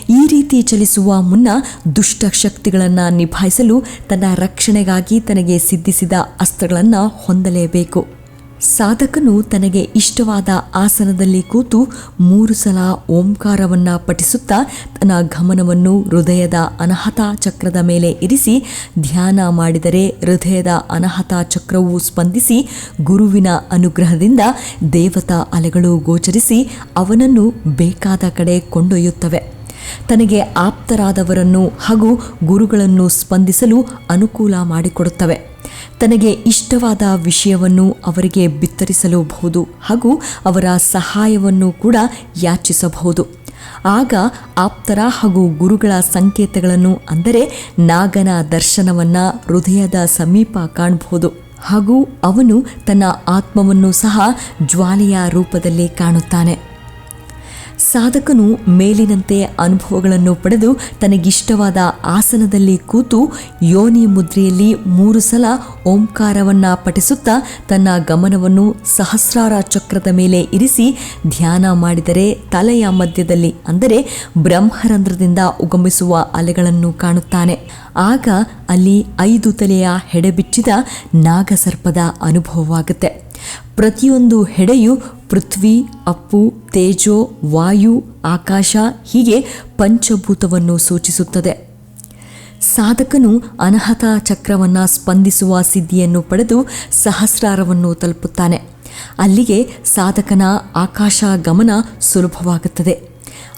S1: ಈ ರೀತಿ ಚಲಿಸುವ ಮುನ್ನ ದುಷ್ಟ ಶಕ್ತಿಗಳನ್ನು ನಿಭಾಯಿಸಲು ತನ್ನ ರಕ್ಷಣೆಗಾಗಿ ತನಗೆ ಸಿದ್ಧಿಸಿದ ಅಸ್ತ್ರಗಳನ್ನು ಹೊಂದಲೇಬೇಕು. ಸಾಧಕನು ತನಗೆ ಇಷ್ಟವಾದ ಆಸನದಲ್ಲಿ ಕೂತು ಮೂರು ಸಲ ಓಂಕಾರವನ್ನು ಪಠಿಸುತ್ತಾ ತನ್ನ ಗಮನವನ್ನು ಹೃದಯದ ಅನಹತ ಚಕ್ರದ ಮೇಲೆ ಇರಿಸಿ ಧ್ಯಾನ ಮಾಡಿದರೆ ಹೃದಯದ ಅನಹತ ಚಕ್ರವು ಸ್ಪಂದಿಸಿ ಗುರುವಿನ ಅನುಗ್ರಹದಿಂದ ದೇವತಾ ಅಲೆಗಳು ಗೋಚರಿಸಿ ಅವನನ್ನು ಬೇಕಾದ ಕಡೆ ಕೊಂಡೊಯ್ಯುತ್ತವೆ. ತನಗೆ ಆಪ್ತರಾದವರನ್ನು ಹಾಗೂ ಗುರುಗಳನ್ನು ಸ್ಪಂದಿಸಲು ಅನುಕೂಲ ಮಾಡಿಕೊಡುತ್ತವೆ. ತನಗೆ ಇಷ್ಟವಾದ ವಿಷಯವನ್ನು ಅವರಿಗೆ ಬಿತ್ತರಿಸಲೂಬಹುದು ಹಾಗೂ ಅವರ ಸಹಾಯವನ್ನು ಕೂಡ ಯಾಚಿಸಬಹುದು. ಆಗ ಆಪ್ತರ ಹಾಗೂ ಗುರುಗಳ ಸಂಕೇತಗಳನ್ನು ಅಂದರೆ ನಾಗನ ದರ್ಶನವನ್ನು ಹೃದಯದ ಸಮೀಪ ಕಾಣಬಹುದು ಹಾಗೂ ಅವನು ತನ್ನ ಆತ್ಮವನ್ನು ಸಹ ಜ್ವಾಲೆಯ ರೂಪದಲ್ಲಿ ಕಾಣುತ್ತಾನೆ. ಸಾಧಕನು ಮೇಲಿನಂತೆ ಅನುಭವಗಳನ್ನು ಪಡೆದು ತನಗಿಷ್ಟವಾದ ಆಸನದಲ್ಲಿ ಕೂತು ಯೋನಿ ಮುದ್ರೆಯಲ್ಲಿ ಮೂರು ಸಲ ಓಂಕಾರವನ್ನು ಪಠಿಸುತ್ತಾ ತನ್ನ ಗಮನವನ್ನು ಸಹಸ್ರಾರ ಚಕ್ರದ ಮೇಲೆ ಇರಿಸಿ ಧ್ಯಾನ ಮಾಡಿದರೆ ತಲೆಯ ಮಧ್ಯದಲ್ಲಿ ಅಂದರೆ ಬ್ರಹ್ಮರಂಧ್ರದಿಂದ ಉಗಮಿಸುವ ಅಲೆಗಳನ್ನು ಕಾಣುತ್ತಾನೆ. ಆಗ ಅಲ್ಲಿ ಐದು ತಲೆಯ ಹೆಡೆಬಿಚ್ಚಿದ ನಾಗಸರ್ಪದ ಅನುಭವವಾಗುತ್ತೆ. ಪ್ರತಿಯೊಂದು ಹೆಡೆಯು ಪೃಥ್ವಿ, ಅಪ್ಪು, ತೇಜೋ, ವಾಯು, ಆಕಾಶ ಹೀಗೆ ಪಂಚಭೂತವನ್ನು ಸೂಚಿಸುತ್ತದೆ. ಸಾಧಕನು ಅನಹತ ಚಕ್ರವನ್ನು ಸ್ಪಂದಿಸುವ ಸಿದ್ಧಿಯನ್ನು ಪಡೆದು ಸಹಸ್ರಾರವನ್ನು ತಲುಪುತ್ತಾನೆ. ಅಲ್ಲಿಗೆ ಸಾಧಕನ ಆಕಾಶ ಗಮನ ಸುಲಭವಾಗುತ್ತದೆ.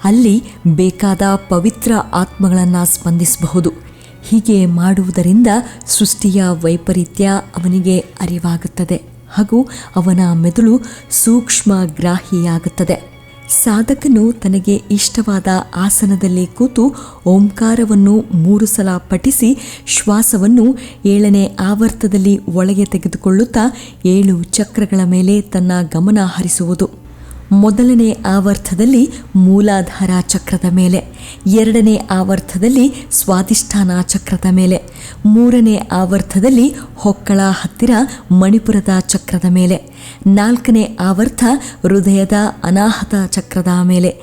S1: ಅಲ್ಲಿ ಬೇಕಾದ ಪವಿತ್ರ ಆತ್ಮಗಳನ್ನು ಸ್ಪಂದಿಸಬಹುದು. ಹೀಗೆ ಮಾಡುವುದರಿಂದ ಸೃಷ್ಟಿಯ ವೈಪರೀತ್ಯ ಅವನಿಗೆ ಅರಿವಾಗುತ್ತದೆ. ಹಾಗೂ ಅವನ ಮೆದುಳು ಸೂಕ್ಷ್ಮ ಗ್ರಾಹಿಯಾಗುತ್ತದೆ ಸಾಧಕನು ತನಗೆ ಇಷ್ಟವಾದ ಆಸನದಲ್ಲಿ ಕೂತು ಓಂಕಾರವನ್ನು ಮೂರು ಸಲ ಪಠಿಸಿ ಶ್ವಾಸವನ್ನು ಏಳನೇ ಆವರ್ತದಲ್ಲಿ ಒಳಗೆ ತೆಗೆದುಕೊಳ್ಳುತ್ತಾ ಏಳು ಚಕ್ರಗಳ ಮೇಲೆ ತನ್ನ ಗಮನ ಹರಿಸುವುದು. ಮೊದಲನೇ ಆವರ್ತದಲ್ಲಿ ಮೂಲಾಧಾರ ಚಕ್ರದ ಮೇಲೆ, ಎರಡನೇ ಆವರ್ತದಲ್ಲಿ ಸ್ವಾದಿಷ್ಠಾನ ಚಕ್ರದ ಮೇಲೆ, ಮೂರನೇ ಆವರ್ತದಲ್ಲಿ ಹೊಕ್ಕಳ ಹತ್ತಿರ ಮಣಿಪುರದ ಚಕ್ರದ ಮೇಲೆ, ನಾಲ್ಕನೇ ಆವರ್ತ ಹೃದಯದ ಅನಾಹತ ಚಕ್ರದ ಮೇಲೆ,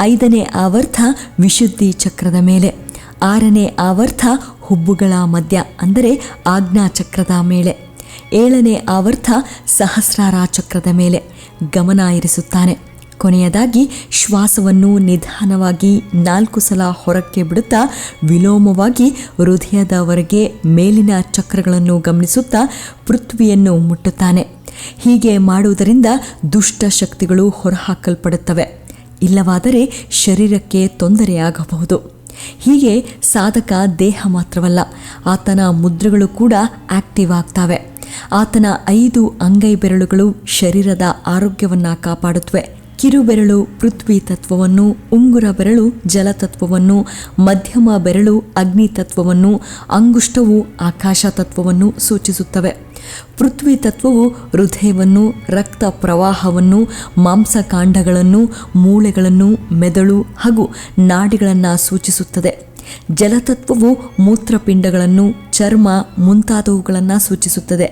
S1: ಐದನೇ ಆವರ್ತ ವಿಶುದ್ಧಿ ಚಕ್ರದ ಮೇಲೆ, ಆರನೇ ಆವರ್ತ ಹುಬ್ಬುಗಳ ಮಧ್ಯ, ಅಂದರೆ ಆಜ್ಞಾ ಚಕ್ರದ ಮೇಲೆ, ಏಳನೇ ಆವರ್ತ ಸಹಸ್ರಾರ ಚಕ್ರದ ಮೇಲೆ ಗಮನ ಇರಿಸುತ್ತಾನೆ ಕೊನೆಯದಾಗಿ ಶ್ವಾಸವನ್ನು ನಿಧಾನವಾಗಿ ನಾಲ್ಕು ಸಲ ಹೊರಕ್ಕೆ ಬಿಡುತ್ತಾ ವಿಲೋಮವಾಗಿ ಹೃದಯದವರೆಗೆ ಮೇಲಿನ ಚಕ್ರಗಳನ್ನು ಗಮನಿಸುತ್ತಾ ಪೃಥ್ವಿಯನ್ನು ಮುಟ್ಟುತ್ತಾನೆ. ಹೀಗೆ ಮಾಡುವುದರಿಂದ ದುಷ್ಟ ಶಕ್ತಿಗಳು ಹೊರಹಾಕಲ್ಪಡುತ್ತವೆ. ಇಲ್ಲವಾದರೆ ಶರೀರಕ್ಕೆ ತೊಂದರೆಯಾಗಬಹುದು. ಹೀಗೆ ಸಾಧಕ ದೇಹ ಮಾತ್ರವಲ್ಲ, ಆತನ ಮುದ್ರೆಗಳು ಕೂಡ ಆಕ್ಟಿವ್ ಆಗ್ತವೆ. ಆತನ ಐದು ಅಂಗೈ ಬೆರಳುಗಳು ಶರೀರದ ಆರೋಗ್ಯವನ್ನು ಕಾಪಾಡುತ್ತವೆ. ಕಿರುಬೆರಳು ಪೃಥ್ವಿ ತತ್ವವನ್ನು, ಉಂಗುರ ಬೆರಳು ಜಲತತ್ವವನ್ನು ಮಧ್ಯಮ ಬೆರಳು, ಅಗ್ನಿ ತತ್ವವನ್ನು, ಅಂಗುಷ್ಟವು, ಆಕಾಶ ತತ್ವವನ್ನು ಸೂಚಿಸುತ್ತವೆ. ಪೃಥ್ವಿ ತತ್ವವು ಹೃದಯವನ್ನು, ರಕ್ತ ಪ್ರವಾಹವನ್ನು, ಮಾಂಸಕಾಂಡಗಳನ್ನು, ಮೂಳೆಗಳನ್ನು, ಮೆದುಳು ಹಾಗೂ ನಾಡಿಗಳನ್ನು ಸೂಚಿಸುತ್ತದೆ. ಜಲತತ್ವವು ಮೂತ್ರಪಿಂಡಗಳನ್ನು, ಚರ್ಮ ಮುಂತಾದವುಗಳನ್ನು ಸೂಚಿಸುತ್ತದೆ.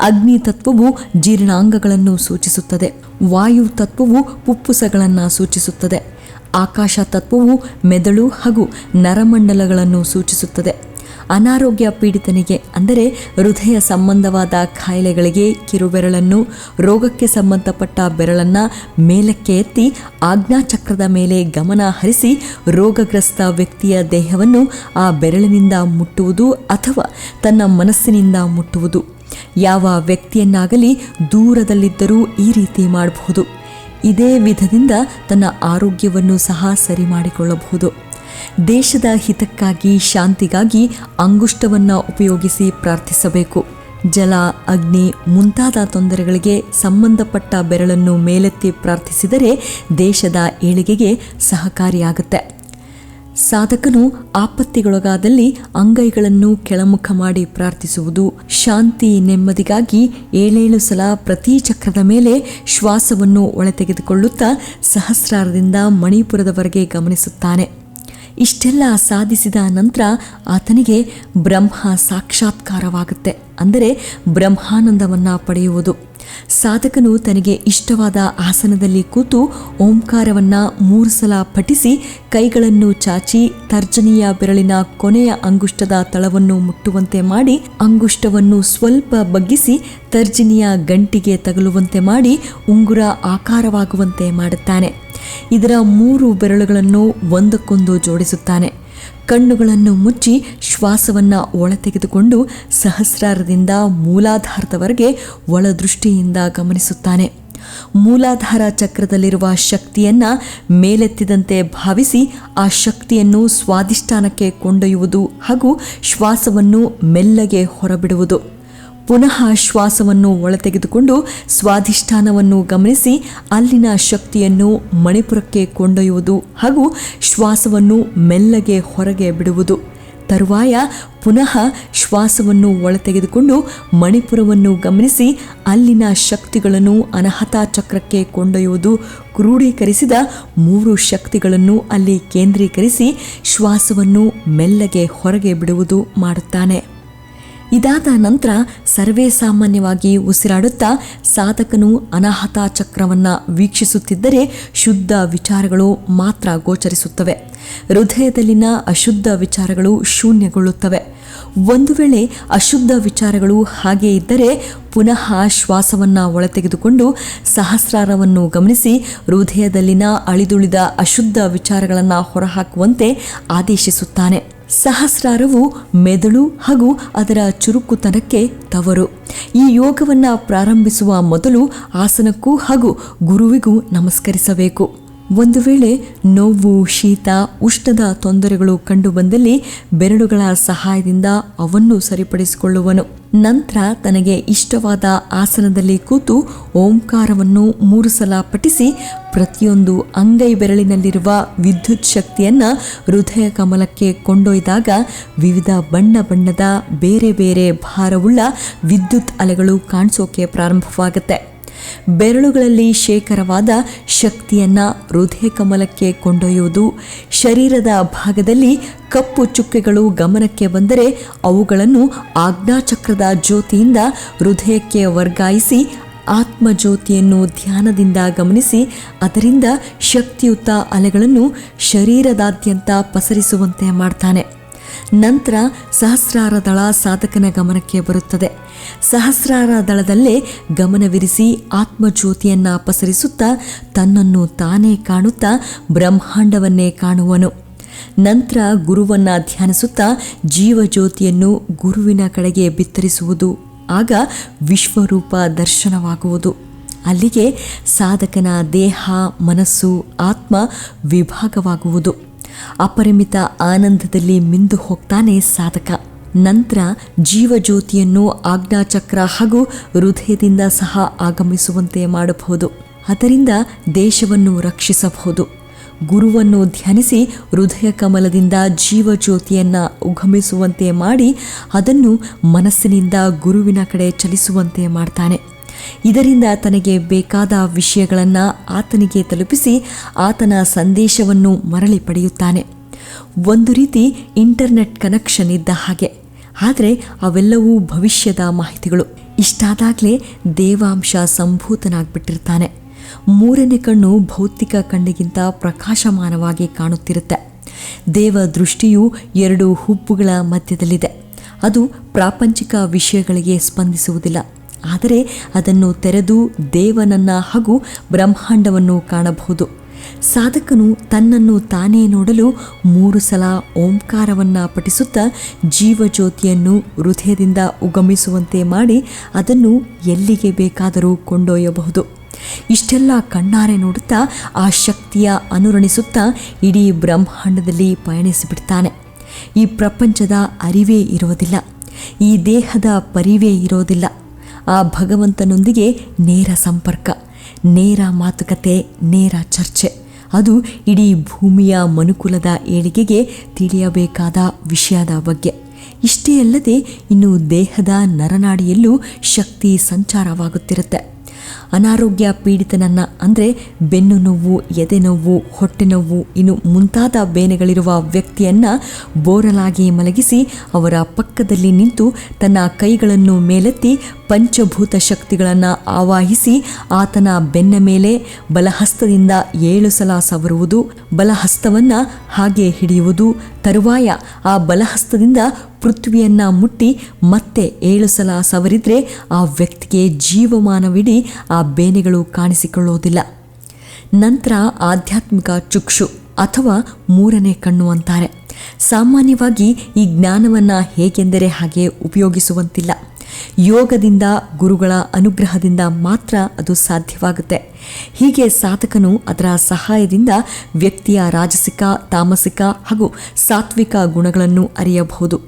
S1: ಅಗ್ನಿ ತತ್ವವು ಜೀರ್ಣಾಂಗಗಳನ್ನು ಸೂಚಿಸುತ್ತದೆ. ವಾಯು ತತ್ವವು ಪುಪ್ಪುಸಗಳನ್ನು ಸೂಚಿಸುತ್ತದೆ. ಆಕಾಶ ತತ್ವವು ಮೆದುಳು ಹಾಗೂ ನರಮಂಡಲಗಳನ್ನು ಸೂಚಿಸುತ್ತದೆ. ಅನಾರೋಗ್ಯ ಪೀಡಿತನಿಗೆ, ಅಂದರೆ ಹೃದಯ ಸಂಬಂಧವಾದ ಕಾಯಿಲೆಗಳಿಗೆ ಕಿರುಬೆರಳನ್ನು, ರೋಗಕ್ಕೆ ಸಂಬಂಧಪಟ್ಟ ಬೆರಳನ್ನು ಮೇಲಕ್ಕೆ ಎತ್ತಿ ಆಜ್ಞಾಚಕ್ರದ ಮೇಲೆ ಗಮನ ಹರಿಸಿ ರೋಗಗ್ರಸ್ತ ವ್ಯಕ್ತಿಯ ದೇಹವನ್ನು ಆ ಬೆರಳಿನಿಂದ ಮುಟ್ಟುವುದು ಅಥವಾ ತನ್ನ ಮನಸ್ಸಿನಿಂದ ಮುಟ್ಟುವುದು. ಯಾವ ವ್ಯಕ್ತಿಯನ್ನಾಗಲಿ ದೂರದಲ್ಲಿದ್ದರೂ ಈ ರೀತಿ ಮಾಡಬಹುದು. ಇದೇ ವಿಧದಿಂದ ತನ್ನ ಆರೋಗ್ಯವನ್ನು ಸಹ ಸರಿ ಮಾಡಿಕೊಳ್ಳಬಹುದು ದೇಶದ ಹಿತಕ್ಕಾಗಿ, ಶಾಂತಿಗಾಗಿ ಅಂಗುಷ್ಟವನ್ನು ಉಪಯೋಗಿಸಿ ಪ್ರಾರ್ಥಿಸಬೇಕು. ಜಲ, ಅಗ್ನಿ ಮುಂತಾದ ತೊಂದರೆಗಳಿಗೆ ಸಂಬಂಧಪಟ್ಟ ಬೆರಳನ್ನು ಮೇಲೆತ್ತಿ ಪ್ರಾರ್ಥಿಸಿದರೆ ದೇಶದ ಏಳಿಗೆಗೆ ಸಹಕಾರಿಯಾಗುತ್ತೆ. ಸಾಧಕನು ಆಪತ್ತಿಗೊಳಗಾದಲ್ಲಿ ಅಂಗೈಗಳನ್ನು ಕೆಳಮುಖ ಮಾಡಿ ಪ್ರಾರ್ಥಿಸುವುದು, ಶಾಂತಿ, ನೆಮ್ಮದಿಗಾಗಿ ಏಳೇಳು ಸಲ ಪ್ರತಿ ಚಕ್ರದ ಮೇಲೆ ಶ್ವಾಸವನ್ನು ಒಳತೆಗೆದುಕೊಳ್ಳುತ್ತಾ ಸಹಸ್ರಾರದಿಂದ ಮಣಿಪುರದವರೆಗೆ ಗಮನಿಸುತ್ತಾನೆ. ಇಷ್ಟೆಲ್ಲ ಸಾಧಿಸಿದ ನಂತರ ಆತನಿಗೆ ಬ್ರಹ್ಮ ಸಾಕ್ಷಾತ್ಕಾರವಾಗುತ್ತೆ. ಅಂದರೆ ಬ್ರಹ್ಮಾನಂದವನ್ನು ಪಡೆಯುವುದು. ಸಾಧಕನು ತನಗೆ ಇಷ್ಟವಾದ ಆಸನದಲ್ಲಿ ಕೂತು ಓಂಕಾರವನ್ನು ಮೂರು ಸಲ ಪಠಿಸಿ ಕೈಗಳನ್ನು ಚಾಚಿ ತರ್ಜನೀಯ ಬೆರಳಿನ ಕೊನೆಯ ಅಂಗುಷ್ಟದ ತಳವನ್ನು ಮುಟ್ಟುವಂತೆ ಮಾಡಿ ಅಂಗುಷ್ಟವನ್ನು ಸ್ವಲ್ಪ ಬಗ್ಗಿಸಿ ತರ್ಜನಿಯ ಗಂಟಿಗೆ ತಗಲುವಂತೆ ಮಾಡಿ ಉಂಗುರ ಆಕಾರವಾಗುವಂತೆ ಮಾಡುತ್ತಾನೆ. ಇದರ ಮೂರು ಬೆರಳುಗಳನ್ನು ಒಂದಕ್ಕೊಂದು ಜೋಡಿಸುತ್ತಾನೆ. ಕಣ್ಣುಗಳನ್ನು ಮುಚ್ಚಿ ಶ್ವಾಸವನ್ನು ಒಳತೆಗೆದುಕೊಂಡು ಸಹಸ್ರಾರದಿಂದ ಮೂಲಾಧಾರದವರೆಗೆ ಒಳದೃಷ್ಟಿಯಿಂದ ಗಮನಿಸುತ್ತಾನೆ. ಮೂಲಾಧಾರ ಚಕ್ರದಲ್ಲಿರುವ ಶಕ್ತಿಯನ್ನು ಮೇಲೆತ್ತಿದಂತೆ ಭಾವಿಸಿ ಆ ಶಕ್ತಿಯನ್ನು ಸ್ವಾಧಿಷ್ಠಾನಕ್ಕೆ ಕೊಂಡೊಯ್ಯುವುದು ಹಾಗೂ ಶ್ವಾಸವನ್ನು ಮೆಲ್ಲಗೆ ಹೊರಬಿಡುವುದು. ಪುನಃ ಶ್ವಾಸವನ್ನು ಒಳತೆಗೆದುಕೊಂಡು ಸ್ವಾಧಿಷ್ಠಾನವನ್ನು ಗಮನಿಸಿ ಅಲ್ಲಿನ ಶಕ್ತಿಯನ್ನು ಮಣಿಪುರಕ್ಕೆ ಕೊಂಡೊಯ್ಯುವುದು ಹಾಗೂ ಶ್ವಾಸವನ್ನು ಮೆಲ್ಲಗೆ ಹೊರಗೆ ಬಿಡುವುದು. ತರುವಾಯ ಪುನಃ ಶ್ವಾಸವನ್ನು ಒಳತೆಗೆದುಕೊಂಡು ಮಣಿಪುರವನ್ನು ಗಮನಿಸಿ ಅಲ್ಲಿನ ಶಕ್ತಿಗಳನ್ನು ಅನಹತ ಚಕ್ರಕ್ಕೆ ಕೊಂಡೊಯ್ಯುವುದು ಕ್ರೋಢೀಕರಿಸಿದ ಮೂರು ಶಕ್ತಿಗಳನ್ನು ಅಲ್ಲಿ ಕೇಂದ್ರೀಕರಿಸಿ ಶ್ವಾಸವನ್ನು ಮೆಲ್ಲಗೆ ಹೊರಗೆ ಬಿಡುವುದು ಮಾಡುತ್ತಾನೆ. ಇದಾದ ನಂತರ ಸರ್ವೇ ಸಾಮಾನ್ಯವಾಗಿ ಉಸಿರಾಡುತ್ತಾ ಸಾಧಕನು ಅನಾಹತ ಚಕ್ರವನ್ನು ವೀಕ್ಷಿಸುತ್ತಿದ್ದರೆ ಶುದ್ಧ ವಿಚಾರಗಳು ಮಾತ್ರ ಗೋಚರಿಸುತ್ತವೆ. ಹೃದಯದಲ್ಲಿನ ಅಶುದ್ಧ ವಿಚಾರಗಳು ಶೂನ್ಯಗೊಳ್ಳುತ್ತವೆ. ಒಂದು ವೇಳೆ ಅಶುದ್ಧ ವಿಚಾರಗಳು ಹಾಗೆ ಇದ್ದರೆ ಪುನಃ ಶ್ವಾಸವನ್ನು ಒಳತೆಗೆದುಕೊಂಡು ಸಹಸ್ರಾರವನ್ನು ಗಮನಿಸಿ ಹೃದಯದಲ್ಲಿನ ಅಳಿದುಳಿದ ಅಶುದ್ಧ ವಿಚಾರಗಳನ್ನು ಹೊರಹಾಕುವಂತೆ ಆದೇಶಿಸುತ್ತಾನೆ. ಸಹಸ್ರಾರವು ಮೆದುಳು ಹಾಗೂ ಅದರ ಚುರುಕುತನಕ್ಕೆ ತವರು. ಈ ಯೋಗವನ್ನು ಪ್ರಾರಂಭಿಸುವ ಮೊದಲು ಆಸನಕ್ಕೂ ಹಾಗೂ ಗುರುವಿಗೂ ನಮಸ್ಕರಿಸಬೇಕು. ಒಂದು ವೇಳೆ ನೋವು, ಶೀತ, ಉಷ್ಣದ ತೊಂದರೆಗಳು ಕಂಡುಬಂದಲ್ಲಿ ಬೆರಳುಗಳ ಸಹಾಯದಿಂದ ಅವನ್ನು ಸರಿಪಡಿಸಿಕೊಳ್ಳುವನು. ನಂತರ ತನಗೆ ಇಷ್ಟವಾದ ಆಸನದಲ್ಲಿ ಕೂತು ಓಂಕಾರವನ್ನು ಮೂರು ಸಲ ಪಠಿಸಿ ಪ್ರತಿಯೊಂದು ಅಂಗೈ ಬೆರಳಿನಲ್ಲಿರುವ ವಿದ್ಯುತ್ ಶಕ್ತಿಯನ್ನು ಹೃದಯ ಕಮಲಕ್ಕೆ ಕೊಂಡೊಯ್ದಾಗ ವಿವಿಧ ಬಣ್ಣ ಬಣ್ಣದ ಬೇರೆ ಬೇರೆ ಭಾರವುಳ್ಳ ವಿದ್ಯುತ್ ಅಲೆಗಳು ಕಾಣಿಸೋಕೆ ಪ್ರಾರಂಭವಾಗುತ್ತೆ. ಬೆರಳುಗಳಲ್ಲಿ ಶೇಖರವಾದ ಶಕ್ತಿಯನ್ನು ಹೃದಯ ಕಮಲಕ್ಕೆ ಕೊಂಡೊಯ್ಯುವುದು. ಶರೀರದ ಭಾಗದಲ್ಲಿ ಕಪ್ಪು ಚುಕ್ಕೆಗಳು ಗಮನಕ್ಕೆ ಬಂದರೆ ಅವುಗಳನ್ನು ಆಜ್ಞಾಚಕ್ರದ ಜ್ಯೋತಿಯಿಂದ ಹೃದಯಕ್ಕೆ ವರ್ಗಾಯಿಸಿ ಆತ್ಮಜ್ಯೋತಿಯನ್ನು ಧ್ಯಾನದಿಂದ ಗಮನಿಸಿ, ಅದರಿಂದ ಶಕ್ತಿಯುತ ಅಲೆಗಳನ್ನು ಶರೀರದಾದ್ಯಂತ ಪಸರಿಸುವಂತೆ ಮಾಡ್ತಾನೆ. ನಂತರ ಸಹಸ್ರಾರ ದಳ ಸಾಧಕನ ಗಮನಕ್ಕೆ ಬರುತ್ತದೆ. ಸಹಸ್ರಾರ ದಳದಲ್ಲೇ ಗಮನವಿರಿಸಿ ಆತ್ಮಜ್ಯೋತಿಯನ್ನು ಅಪಸರಿಸುತ್ತಾ ತನ್ನನ್ನು ತಾನೇ ಕಾಣುತ್ತಾ ಬ್ರಹ್ಮಾಂಡವನ್ನೇ ಕಾಣುವನು. ನಂತರ ಗುರುವನ್ನು ಧ್ಯಾನಿಸುತ್ತಾ ಜೀವಜ್ಯೋತಿಯನ್ನು ಗುರುವಿನ ಕಡೆಗೆ ಬಿತ್ತರಿಸುವುದು. ಆಗ ವಿಶ್ವರೂಪ ದರ್ಶನವಾಗುವುದು. ಅಲ್ಲಿಗೆ ಸಾಧಕನ ದೇಹ, ಮನಸ್ಸು, ಆತ್ಮ ವಿಭಾಗವಾಗುವುದು. ಅಪರಿಮಿತ ಆನಂದದಲ್ಲಿ ಮಿಂದು ಹೋಗ್ತಾನೆ ಸಾಧಕ. ನಂತರ ಜೀವಜ್ಯೋತಿಯನ್ನು ಆಜ್ಞಾಚಕ್ರ ಹಾಗೂ ಹೃದಯದಿಂದ ಸಹ ಆಗಮಿಸುವಂತೆ ಮಾಡಬಹುದು. ಅದರಿಂದ ದೇಶವನ್ನು ರಕ್ಷಿಸಬಹುದು. ಗುರುವನ್ನು ಧ್ಯಾನಿಸಿ ಹೃದಯ ಕಮಲದಿಂದ ಜೀವಜ್ಯೋತಿಯನ್ನು ಉಗಮಿಸುವಂತೆ ಮಾಡಿ ಅದನ್ನು ಮನಸ್ಸಿನಿಂದ ಗುರುವಿನ ಕಡೆ ಚಲಿಸುವಂತೆ ಮಾಡ್ತಾನೆ. ಇದರಿಂದ ತನಗೆ ಬೇಕಾದ ವಿಷಯಗಳನ್ನು ಆತನಿಗೆ ತಲುಪಿಸಿ ಆತನ ಸಂದೇಶವನ್ನು ಮರಳಿ ಪಡೆಯುತ್ತಾನೆ. ಒಂದು ರೀತಿ ಇಂಟರ್ನೆಟ್ ಕನೆಕ್ಷನ್ ಇದ್ದ ಹಾಗೆ. ಆದರೆ ಅವೆಲ್ಲವೂ ಭವಿಷ್ಯದ ಮಾಹಿತಿಗಳು. ಇಷ್ಟಾದಾಗಲೇ ದೇವಾಂಶ ಸಂಭೂತನಾಗ್ಬಿಟ್ಟಿರ್ತಾನೆ. ಮೂರನೇ ಕಣ್ಣು ಭೌತಿಕ ಕಣ್ಣಿಗಿಂತ ಪ್ರಕಾಶಮಾನವಾಗಿ ಕಾಣುತ್ತಿರುತ್ತೆ. ದೇವ ದೃಷ್ಟಿಯು ಎರಡು ಹುಬ್ಬುಗಳ ಮಧ್ಯದಲ್ಲಿದೆ. ಅದು ಪ್ರಾಪಂಚಿಕ ವಿಷಯಗಳಿಗೆ ಸ್ಪಂದಿಸುವುದಿಲ್ಲ. ಆದರೆ ಅದನ್ನು ತೆರೆದು ದೇವನನ್ನ ಹಾಗೂ ಬ್ರಹ್ಮಾಂಡವನ್ನು ಕಾಣಬಹುದು. ಸಾಧಕನು ತನ್ನನ್ನು ತಾನೇ ನೋಡಲು ಮೂರು ಸಲ ಓಂಕಾರವನ್ನು ಪಠಿಸುತ್ತಾ ಜೀವಜ್ಯೋತಿಯನ್ನು ಹೃದಯದಿಂದ ಉಗಮಿಸುವಂತೆ ಮಾಡಿ ಅದನ್ನು ಎಲ್ಲಿಗೆ ಬೇಕಾದರೂ ಕೊಂಡೊಯ್ಯಬಹುದು. ಇಷ್ಟೆಲ್ಲ ಕಣ್ಣಾರೆ ನೋಡುತ್ತಾ ಆ ಶಕ್ತಿಯ ಅನುರಣಿಸುತ್ತಾ ಇಡೀ ಬ್ರಹ್ಮಾಂಡದಲ್ಲಿ ಪಯಣಿಸಿಬಿಡ್ತಾನೆ. ಈ ಪ್ರಪಂಚದ ಅರಿವೇ ಇರೋದಿಲ್ಲ. ಈ ದೇಹದ ಪರಿವೇ ಇರೋದಿಲ್ಲ. ಆ ಭಗವಂತನೊಂದಿಗೆ ನೇರ ಸಂಪರ್ಕ, ನೇರ ಮಾತುಕತೆ, ನೇರ ಚರ್ಚೆ. ಅದು ಇಡೀ ಭೂಮಿಯ ಮನುಕುಲದ ಏಳಿಗೆಗೆ ತಿಳಿಯಬೇಕಾದ ವಿಷಯದ ಬಗ್ಗೆ. ಇಷ್ಟೇ ಅಲ್ಲದೆ ಇನ್ನು ದೇಹದ ನರನಾಡಿಯಲ್ಲೂ ಶಕ್ತಿ ಸಂಚಾರವಾಗುತ್ತಿರುತ್ತೆ. ಅನಾರೋಗ್ಯ ಪೀಡಿತನನ್ನು, ಅಂದರೆ ಬೆನ್ನು ನೋವು, ಎದೆ ನೋವು, ಹೊಟ್ಟೆ ನೋವು, ಇನ್ನು ಮುಂತಾದ ಬೇನೆಗಳಿರುವ ವ್ಯಕ್ತಿಯನ್ನು ಬೋರಲಾಗಿ ಮಲಗಿಸಿ ಅವರ ಪಕ್ಕದಲ್ಲಿ ನಿಂತು ತನ್ನ ಕೈಗಳನ್ನು ಮೇಲೆತ್ತಿ ಪಂಚಭೂತ ಶಕ್ತಿಗಳನ್ನು ಆವಾಹಿಸಿ ಆತನ ಬೆನ್ನ ಮೇಲೆ ಬಲಹಸ್ತದಿಂದ ಏಳು ಸಲ ಸವರುವುದು, ಬಲಹಸ್ತವನ್ನು ಹಾಗೆ ಹಿಡಿಯುವುದು, ತರುವಾಯ ಆ ಬಲಹಸ್ತದಿಂದ ಪೃಥ್ವಿಯನ್ನ ಮುಟ್ಟಿ ಮತ್ತೆ ಏಳು ಸಲ ಸವರಿದ್ರೆ ಆ ವ್ಯಕ್ತಿಗೆ ಜೀವಮಾನವಿಡೀ ಬೇನೆಗಳು ಕಾಣಿಸಿಕೊಳ್ಳೋದಿಲ್ಲ. ನಂತರ ಆಧ್ಯಾತ್ಮಿಕ ಚುಕ್ಷು ಅಥವಾ ಮೂರನೇ ಕಣ್ಣು ಅಂತಾರೆ. ಸಾಮಾನ್ಯವಾಗಿ ಈ ಜ್ಞಾನವನ್ನು ಹೇಗೆಂದರೆ ಹಾಗೆ ಉಪಯೋಗಿಸುವಂತಿಲ್ಲ. ಯೋಗದಿಂದ, ಗುರುಗಳ ಅನುಗ್ರಹದಿಂದ ಮಾತ್ರ ಅದು ಸಾಧ್ಯವಾಗುತ್ತೆ. ಹೀಗೆ ಸಾಧಕನು ಅದರ ಸಹಾಯದಿಂದ ವ್ಯಕ್ತಿಯ ರಾಜಸಿಕ, ತಾಮಸಿಕ ಹಾಗೂ ಸಾತ್ವಿಕ ಗುಣಗಳನ್ನು ಅರಿಯಬಹುದು.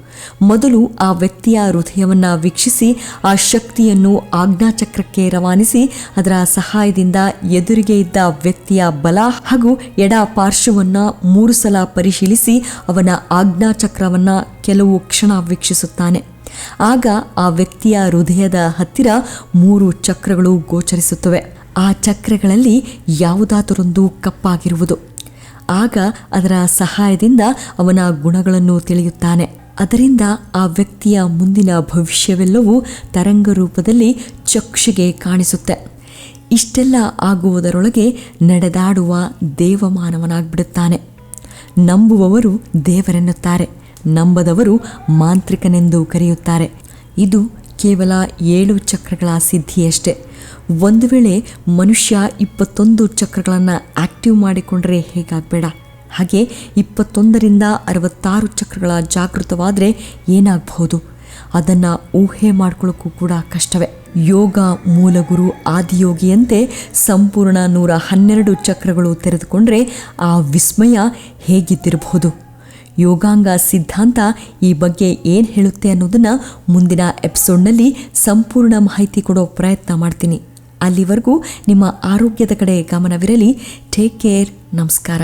S1: ಮೊದಲು ಆ ವ್ಯಕ್ತಿಯ ಹೃದಯವನ್ನು ವೀಕ್ಷಿಸಿ, ಆ ಶಕ್ತಿಯನ್ನು ಆಜ್ಞಾಚಕ್ರಕ್ಕೆ ರವಾನಿಸಿ, ಅದರ ಸಹಾಯದಿಂದ ಎದುರಿಗೆ ಇದ್ದ ವ್ಯಕ್ತಿಯ ಬಲ ಹಾಗೂ ಎಡ ಪಾರ್ಶ್ವವನ್ನು ಮೂರು ಸಲ ಪರಿಶೀಲಿಸಿ ಅವನ ಆಜ್ಞಾಚಕ್ರವನ್ನು ಕೆಲವು ಕ್ಷಣ ವೀಕ್ಷಿಸುತ್ತಾನೆ. ಆಗ ಆ ವ್ಯಕ್ತಿಯ ಹೃದಯದ ಹತ್ತಿರ ಮೂರು ಚಕ್ರಗಳು ಗೋಚರಿಸುತ್ತವೆ. ಆ ಚಕ್ರಗಳಲ್ಲಿ ಯಾವುದಾದರೊಂದು ಕಪ್ಪಾಗಿರುವುದು. ಆಗ ಅದರ ಸಹಾಯದಿಂದ ಅವನ ಗುಣಗಳನ್ನು ತಿಳಿಯುತ್ತಾನೆ. ಅದರಿಂದ ಆ ವ್ಯಕ್ತಿಯ ಮುಂದಿನ ಭವಿಷ್ಯವೆಲ್ಲವೂ ತರಂಗ ರೂಪದಲ್ಲಿ ಚಕ್ಷುಗೆ ಕಾಣಿಸುತ್ತೆ. ಇಷ್ಟೆಲ್ಲ ಆಗುವುದರೊಳಗೆ ನಡೆದಾಡುವ ದೇವಮಾನವನಾಗ್ಬಿಡುತ್ತಾನೆ. ನಂಬುವವರು ದೇವರೆನ್ನುತ್ತಾರೆ. ನಂಬದವರು ಮಾಂತ್ರಿಕನೆಂದು ಕರೆಯುತ್ತಾರೆ. ಇದು ಕೇವಲ ಏಳು ಚಕ್ರಗಳ ಸಿದ್ಧಿಯಷ್ಟೆ. ಒಂದು ವೇಳೆ ಮನುಷ್ಯ ಇಪ್ಪತ್ತೊಂದು ಚಕ್ರಗಳನ್ನು ಆಕ್ಟಿವ್ ಮಾಡಿಕೊಂಡ್ರೆ ಹೇಗಾಗಬೇಡ? ಹಾಗೆ ಇಪ್ಪತ್ತೊಂದರಿಂದ ಅರವತ್ತಾರು ಚಕ್ರಗಳ ಜಾಗೃತವಾದರೆ ಏನಾಗಬಹುದು? ಅದನ್ನು ಊಹೆ ಮಾಡ್ಕೊಳ್ಳೋಕ್ಕೂ ಕೂಡ ಕಷ್ಟವೇ. ಯೋಗ ಮೂಲಗುರು ಆದಿಯೋಗಿಯಂತೆ ಸಂಪೂರ್ಣ ನೂರ ಹನ್ನೆರಡು ಚಕ್ರಗಳು ತೆರೆದುಕೊಂಡ್ರೆ ಆ ವಿಸ್ಮಯ ಹೇಗಿದ್ದಿರಬಹುದು? ಯೋಗಾಂಗ ಸಿದ್ಧಾಂತ ಈ ಬಗ್ಗೆ ಏನು ಹೇಳುತ್ತೆ ಅನ್ನೋದನ್ನು ಮುಂದಿನ ಎಪಿಸೋಡ್ನಲ್ಲಿ ಸಂಪೂರ್ಣ ಮಾಹಿತಿ ಕೊಡೋ ಪ್ರಯತ್ನ ಮಾಡ್ತೀನಿ. ಅಲ್ಲಿವರೆಗೂ ನಿಮ್ಮ ಆರೋಗ್ಯದ ಕಡೆ ಗಮನವಿರಲಿ. ಟೇಕ್ ಕೇರ್ ನಮಸ್ಕಾರ.